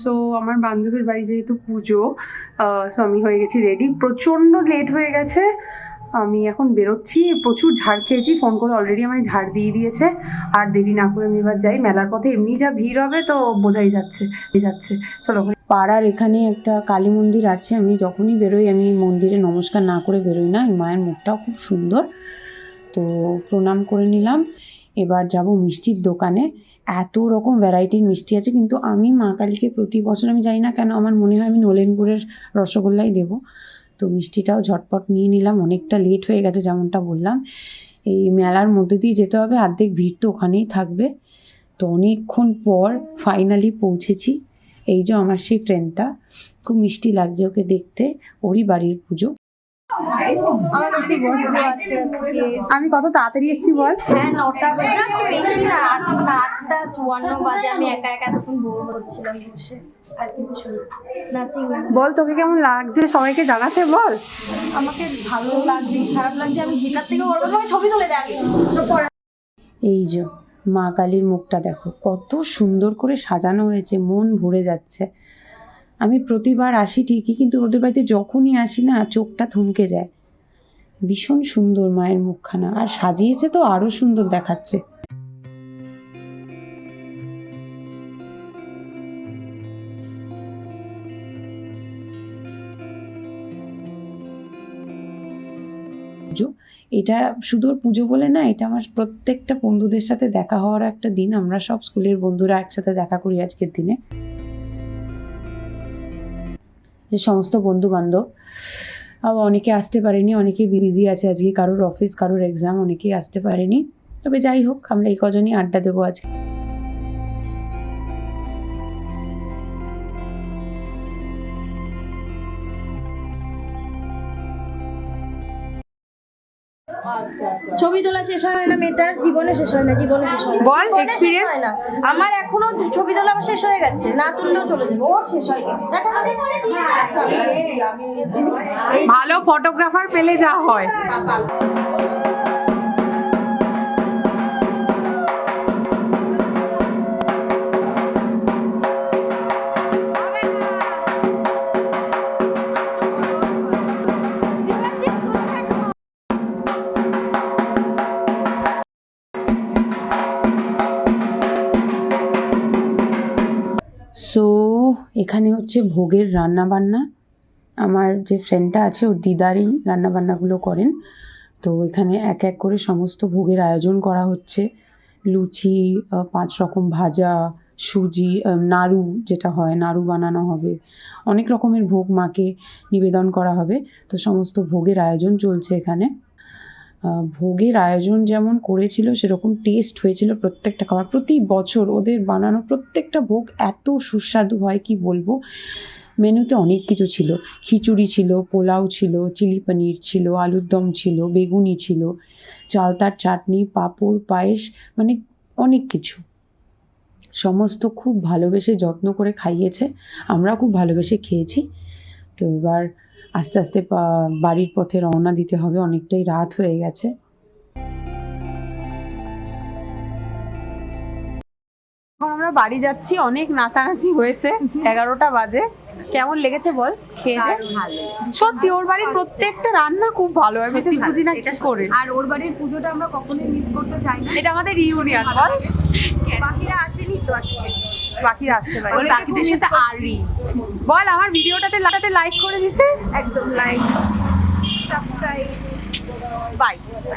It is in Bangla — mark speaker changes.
Speaker 1: সো আমার বান্ধবীর বাড়ি যেহেতু পুজো সো আমি হয়ে গেছি রেডি প্রচণ্ড লেট হয়ে গেছে। আমি এখন বেরোচ্ছি। প্রচুর ঝাড় খেয়েছি। ফোন করে অলরেডি আমায় ঝাড় দিয়ে দিয়েছে। আর দেরি না করে আমি এবার যাই। মেলার পথে এমনি যা ভিড় হবে তো বোঝাই যাচ্ছে যাচ্ছে। চলো পাড়ার এখানে একটা কালী মন্দির আছে। আমি যখনই বেরোই, আমি মন্দিরে নমস্কার না করে বেরোই না। এই মায়ের মুখটাও খুব সুন্দর। তো প্রণাম করে নিলাম। এবার যাব মিষ্টির দোকানে। এত রকম ভ্যারাইটির মিষ্টি আছে, কিন্তু আমি মা কালীকে প্রতি বছর, আমি জানি না কেন, আমার মনে হয় আমি নলেনপুরের রসগোল্লাই দেব। তো মিষ্টিটাও ঝটপট নিয়ে নিলাম, অনেকটা লেট হয়ে গেছে যেমনটা বললাম। এই মেলার মধ্যে দিয়ে যেতে হবে, অর্ধেক ভিড় তো ওখানেই থাকবে। তো অনেকক্ষণ পর ফাইনালি পৌঁছেছি, এই যে আমার সেই ফ্রেন্ডটা খুব মিষ্টি লাগছে ওকে দেখতে, ওরই বাড়ির পুজো।
Speaker 2: আমার কাছে বসে আছে
Speaker 1: আমি কত তাড়াতাড়ি এসেছি বল?
Speaker 2: হ্যাঁ নটা বাজে। বেশি না আট আটটা চুয়ান্ন বাজে। আমি একা একা এতক্ষণ বোর হচ্ছিলাম বসে আর কিছু নাথিং
Speaker 1: বল তোকে কেমন লাগছে? সবাইকে জানাতে বল।
Speaker 2: আমাকে ভালো লাগছে খারাপ লাগছে। আমি সেটার থেকে কথা আমাকে ছবি তুলে দেয় পরে।
Speaker 1: এই যে মা কালীর মুখটা দেখো কত সুন্দর করে সাজানো হয়েছে মন ভরে যাচ্ছে। আমি প্রতিবার আসি ঠিকই, কিন্তু ওদের বাড়িতে যখনই আসি না, চোখটা থমকে যায়। ভীষণ সুন্দর মায়ের মুখখানা, আর সাজিয়েছে তো আরও সুন্দর দেখাচ্ছে। পুজো, এটা শুধু পুজো বলে না, এটা আমার প্রত্যেকটা বন্ধুদের সাথে দেখা হওয়ার একটা দিন। আমরা সব স্কুলের বন্ধুরা একসাথে দেখা করি আজকের দিনে। যে সমস্ত বন্ধু বান্ধব আবার অনেকে আসতে পারেনি, অনেকে বিজি আছে আজকে, কারোর অফিস কারোর এক্সাম অনেকেই আসতে পারেনি। তবে যাই হোক, আমরা এই কজনই আড্ডা দেবো আজকে।
Speaker 2: ছবি তোলা শেষ হয় না মেয়েটার জীবনে শেষ হয় না জীবনে শেষ হয় না।
Speaker 1: বল,
Speaker 2: হয় না। আমার এখনও ছবি তোলা আমার শেষ হয়ে গেছে না তুললেও চলে যাবে ওর শেষ হয় দেখা
Speaker 1: ভালো ফটোগ্রাফার পেলে যা হয়। সো এখানে হচ্ছে ভোগের রান্না বান্না আমার যে ফ্রেন্ডটা আছে, ওর দিদারই রান্না বান্নাগুলো করেন। তো এখানে এক এক করে সমস্ত ভোগের আয়োজন করা হচ্ছে। লুচি পাঁচ রকম ভাজা, সুজি নাড়ু যেটা হয়, নাড়ু বানানো হবে। অনেক রকমের ভোগ মাকে নিবেদন করা হবে। তো সমস্ত ভোগের আয়োজন চলছে এখানে। ভোগের আয়োজন যেমন করেছিল, সেরকম টেস্ট হয়েছিল প্রত্যেকটা খাবার। প্রতি বছর ওদের বানানো প্রত্যেকটা ভোগ এত সুস্বাদু হয়, কি বলব? মেনুতে অনেক কিছু ছিল। খিচুড়ি ছিল, পোলাও ছিল, চিলি পনির ছিল, আলুর দম ছিল, বেগুনি ছিল চালতার চাটনি, পাঁপড়, পায়েস মানে অনেক কিছু। সমস্ত খুব ভালোবেসে যত্ন করে খাইয়েছে। আমরা খুব ভালোবেসে খেয়েছি। তো এবার আস্তে আস্তে বাড়ির পথে রওনা দিতে হবে অনেকটাই রাত হয়ে গেছে। এখন আমরা বাড়ি যাচ্ছি অনেক নাচানাচি হয়েছে এগারোটা বাজে। কেমন লেগেছে বল? খেয়ে সত্যি ওর বাড়ির প্রত্যেকটা রান্না খুব ভালো আমি বুঝি না কি করে।
Speaker 3: আর ওর বাড়ির পুজোটা আমরা কখনোই মিস করতে চাই না।
Speaker 1: এটা আমাদের ইউনিয়ন বল।
Speaker 3: বাকিরা আসেনি তো আজকে?
Speaker 1: বাকিরা আসতে পারে। বাকিদের সাথে আরি বল আমার ভিডিওটাতে লাগাতে লাইক করে দিতে।
Speaker 3: একদম লাইক সাবস্ক্রাইব
Speaker 1: বাই